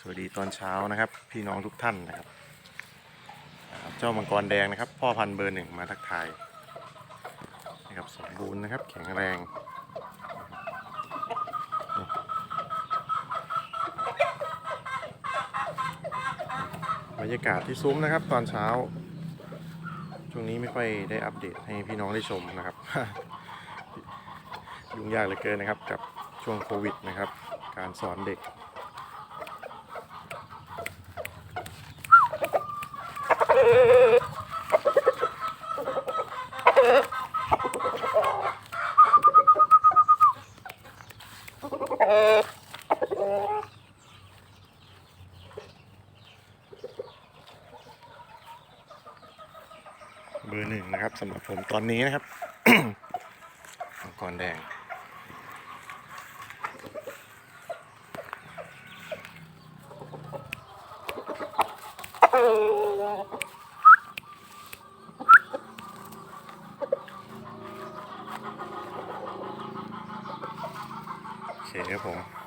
สวัสดีตอนเช้านะครับ พี่น้องทุกท่านนะครับ เจ้ามังกรแดงนะครับ พ่อพันธุ์เบอร์หนึ่งมาทักทายนะครับสมบูรณ์นะครับ แข็งแรงบรรยากาศที่ซุ้มนะครับ ตอนเช้า ช่วงนี้ไม่ค่อยได้อัปเดตให้พี่น้องได้ชมนะครับ ยุ่งยากเหลือเกินนะครับ กับช่วงโควิดนะครับ การสอนเด็ก เบอร์หนึ่งนะครับสำหรับผมตอนนี้นะครับมังกรแดง โอเคครับผม